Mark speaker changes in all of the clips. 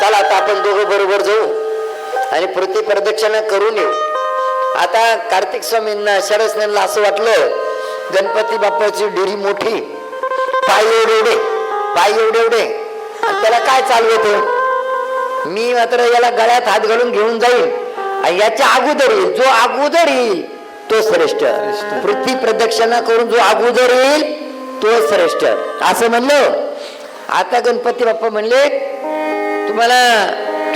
Speaker 1: चला आता आपण दोघं बरोबर जाऊ आणि पृथ्वी प्रदक्षिणा करून येऊ. आता कार्तिक स्वामींना शरस्नेला असं वाटलं गणपती बाप्पाची डेरी मोठी पाय एवढे एवढे पाय एवढे एवढे. आणि त्याला काय चालवत मी मात्र याला गळ्यात हात घालून घेऊन जाईल आणि याच्या अगोदर येईल. जो अगोदर येईल तो श्रेष्ठ. पृथ्वी प्रदक्षिणा करून जो अगोदर येईल तो श्रेष्ठ. असं म्हणलं. आता गणपती बाप्पा म्हणले तुम्हाला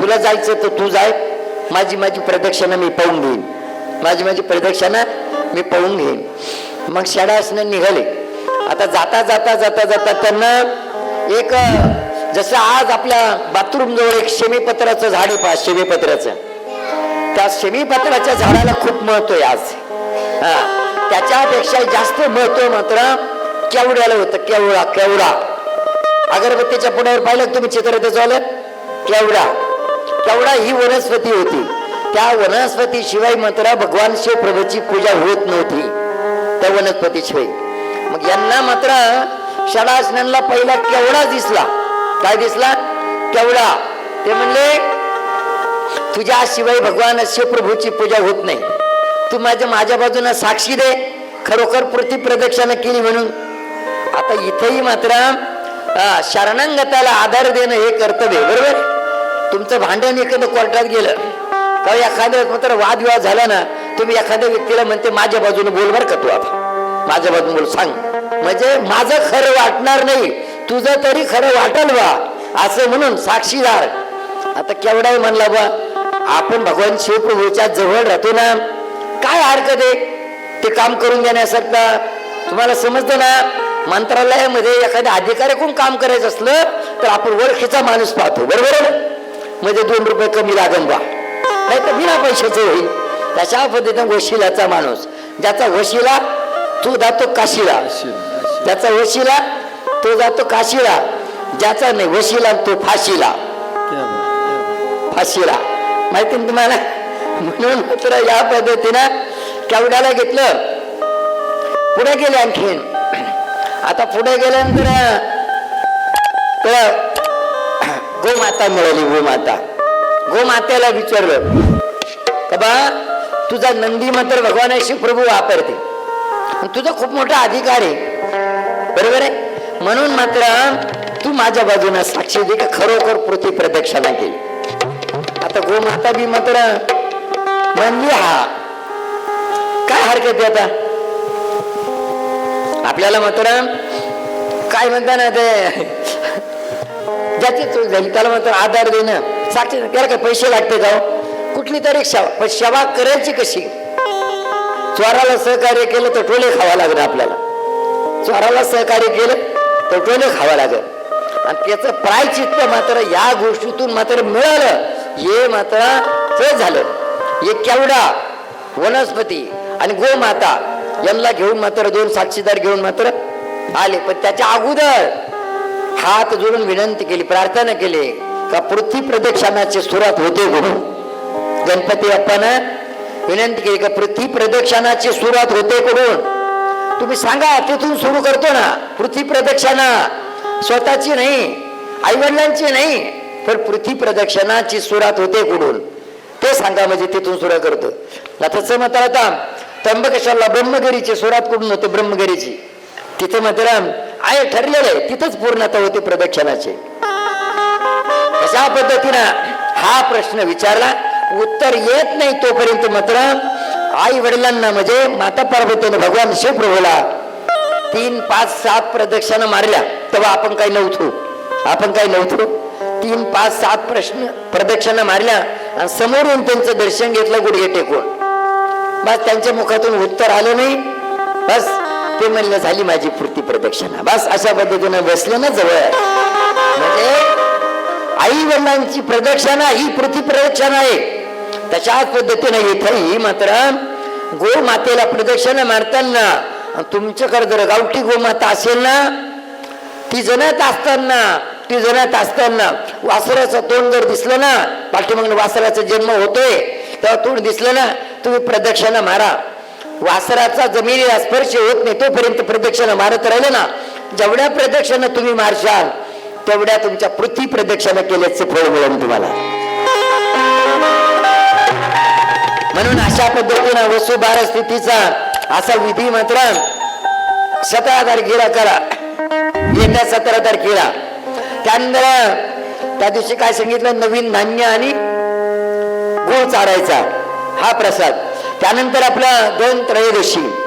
Speaker 1: तुला जायचं तर तू जाय. माझी माझी प्रदक्षिणा मी पाहून घेईन. माझी माझी प्रदक्षिणा मी पाहून घेईन. मग शाळासनं निघाले. आता जाता जाता जाता जाता त्यांना एक जसं आज आपल्या बाथरूम जवळ एक शेमीपत्राचं झाड आहे पहा शेमीपत्राचं. त्या शेमीपत्राच्या झाडाला खूप महत्त्व आहे आज. हा. त्याच्यापेक्षा जास्त महत्त्व मात्र केवड्याला होतं? केवडा केवडा अगरबत्तीच्या पुण्यावर पाहिलं तुम्ही चित्र त्याचं आलं केवडा केवडा ही वनस्पती होती. त्या वनस्पती शिवाय मात्र भगवान शिवप्रभूची पूजा होत नव्हती. त्या वनस्पती शिवाय मग यांना मात्र शाळासनांना पहिला केवडा दिसला? काय दिसला? केवडा ते म्हणले तुझ्या शिवाय भगवान शिवप्रभूची पूजा होत नाही. तू माझ्या माझ्या बाजूने साक्षी दे. खरोखर पृथ्वी प्रदक्षिणा केली म्हणून. आता इथेही मात्र शरणांगताला आधार देणं हे कर्तव्य आहे, बरोबर? तुमचं भांडण एखादं कोर्टात गेलं का एखाद्या मात्र वादविवाद झाला ना तुम्ही एखाद्या व्यक्तीला म्हणते माझ्या बाजूने बोल बर का तू आता? माझ्या बाजूने बोल सांग. म्हणजे माझं खरं वाटणार नाही. तुझं तरी खरं वाटल बा असं म्हणून साक्षीदार. आता केवढाही म्हणला बा आपण भगवान शिवप्रभूच्या जवळ राहतो ना काय हरकत आहे? ते काम करून देण्यासारखं तुम्हाला समजतं ना मंत्रालयामध्ये एखाद्या अधिकाऱ्याकडून काम करायचं असलं तर आपण वरखीचा माणूस पाहतो. बरोबर? आहे? म्हणजे दोन रुपये कमी लागन बा नाही तर बिना पैशाचं होईल. तशा पद्धतीने वशिलाचा माणूस ज्याचा वशिला तो जातो काशीला. त्याचा वशिला तो जातो काशीला. ज्याचा नाही वशिला तो फाशीला. फाशीला. माहिती ना तुम्हाला? म्हणून मात्र या पद्धतीनं केवढ्याला घेतलं? पुढे गेले आणखीन. आता पुढे गेल्यानंतर तर गोमाता मिळाली गोमाता. गोमातेला विचारलं का बा तुझा नंदी मंत्र भगवानाशी प्रभू वापरते. तुझा खूप मोठा अधिकार आहे. बरोबर आहे. म्हणून मात्र तू माझ्या बाजूने साक्षी दे का खरोखर पृथ्वी प्रदक्षिणा केली. आता गोमाता बी मात्र म्हणली हा. काय हरकत आहे आता? आपल्याला मात्र काय म्हणता ना ते त्याची चूक झाली. त्याला मात्र आधार देणं. साक्षी त्याला काय पैसे लागते का कुठली तरी सेवा पण सेवा करायची कशी? चोराला सहकार्य केलं तर टोले खावा लागेल आपल्याला. चोराला सहकार्य केलं तर टोले खावा लागेल. आणि त्याचं प्रायचित्त मात्र या गोष्टीतून मात्र मिळालं. हे मात्र ते झालं. हे केवडा वनस्पती आणि गोमाता यांना घेऊन मात्र दोन साक्षीदार घेऊन मात्र आले. पण त्याच्या अगोदर हात जोडून विनंती केली प्रार्थना केली का पृथ्वी प्रदक्षिणाची सुरुवात होते म्हणून. गणपती बाप्पानं विनंती केली का पृथ्वी प्रदक्षिणाची सुरुवात होते कुठून तुम्ही सांगा तिथून सुरू करतो ना. पृथ्वी प्रदक्षिणा स्वतःची नाही आईवडिलांची नाही पण पृथ्वी प्रदक्षिणाची सुरुवात होते कुठून ते सांगा म्हणजे तिथून सुरुवात करतो. आता म्हणतात आता त्र्यंबकेश्वरला ब्रह्मगिरीची सुरुवात कुठून होते? ब्रह्मगिरीची. तिथे मात्र आहे ठरलेलं आहे. तिथंच पूर्णता होते प्रदक्षिणाचे. कशा पद्धतीनं हा प्रश्न विचारला? उत्तर येत नाही तोपर्यंत मात्र आई वडिलांना म्हणजे माता पार्वतीने भगवान शिवप्रभूला तीन पाच सात प्रदक्षिणा मारल्या. तेव्हा आपण काही नव्हतो? आपण काय नव्हतो? तीन पाच सात प्रश्न प्रदक्षिणा मारल्या आणि समोरून त्यांचं दर्शन घेतलं गुडघे टेकून. बस त्यांच्या मुखातून उत्तर आलं नाही. बस ते म्हणणं झाली माझी पूर्ती प्रदक्षिणा. बस अशा पद्धतीनं बसले ना जवळ. म्हणजे आई वडिलांची प्रदक्षिणा ही पृथ्वी प्रदक्षिणा आहे. तशाच पद्धतीने इथंही मात्र गो मातेला प्रदक्षिणा मारताना तुमच्याकडे जर गावठी गोमाता असेल ना ती जणत असताना ती जणत असताना वासराचं तोंड जर दिसलं ना पाठीमागून वासराचा जन्म होतोय तेव्हा तोंड दिसलं ना तुम्ही प्रदक्षिणा मारा. वासराचा जमिनीला स्पर्श होत नाही तोपर्यंत प्रदक्षिणा मारत राहिले ना. जेवढ्या प्रदक्षिणा तुम्ही मारशाल तेवढ्या तुमच्या पृथ्वी प्रदक्षिणा केल्याचं फळ मिळेल तुम्हाला. म्हणून अशा पद्धतीनं वसुबार स्थितीचा असा विधी मात्र सतरा तारखेला करा. येत्या सतरा तारखेला त्यानंतर त्या दिवशी काय सांगितलं? नवीन धान्य आणि गुळ चारायचा. हा प्रसाद. त्यानंतर आपला दोन त्रयोदशी.